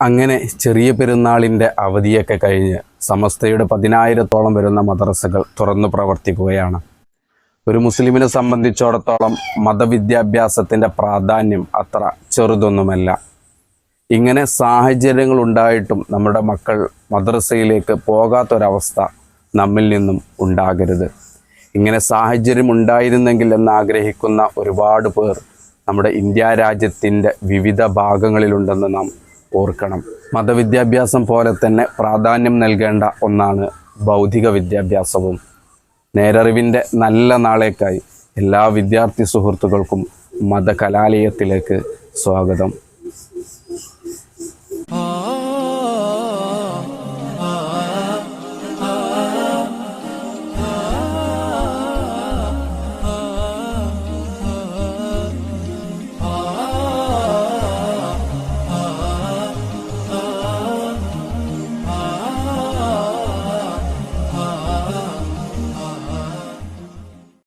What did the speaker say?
അങ്ങനെ ചെറിയ പെരുന്നാളിന്റെ അവധിയൊക്കെ കഴിഞ്ഞ് സമസ്തയുടെ പതിനായിരത്തോളം വരുന്ന മദ്രസകൾ തുറന്നു പ്രവർത്തിക്കുകയാണ്. ഒരു മുസ്ലിമിനെ സംബന്ധിച്ചിടത്തോളം മതവിദ്യാഭ്യാസത്തിന്റെ പ്രാധാന്യം അത്ര ചെറുതൊന്നുമല്ല. ഇങ്ങനെ സാഹചര്യങ്ങൾ ഉണ്ടായിട്ടും നമ്മുടെ മക്കൾ മദ്രസയിലേക്ക് പോകാത്തൊരവസ്ഥ നമ്മിൽ നിന്നും ഉണ്ടാകരുത്. ഇങ്ങനെ സാഹചര്യം ഉണ്ടായിരുന്നെങ്കിൽ എന്ന് ആഗ്രഹിക്കുന്ന ഒരുപാട് പേർ നമ്മുടെ ഇന്ത്യ രാജ്യത്തിന്റെ വിവിധ ഭാഗങ്ങളിലുണ്ടെന്ന് നാം ഓർക്കണം. മതവിദ്യാഭ്യാസം പോലെ തന്നെ പ്രാധാന്യം നൽകേണ്ട ഒന്നാണ് ഭൗതിക വിദ്യാഭ്യാസവും. നേരറിവിന്റെ നല്ല നാളേക്കായി എല്ലാ വിദ്യാർത്ഥി സുഹൃത്തുക്കൾക്കും മതകലാലയത്തിലേക്ക് സ്വാഗതം.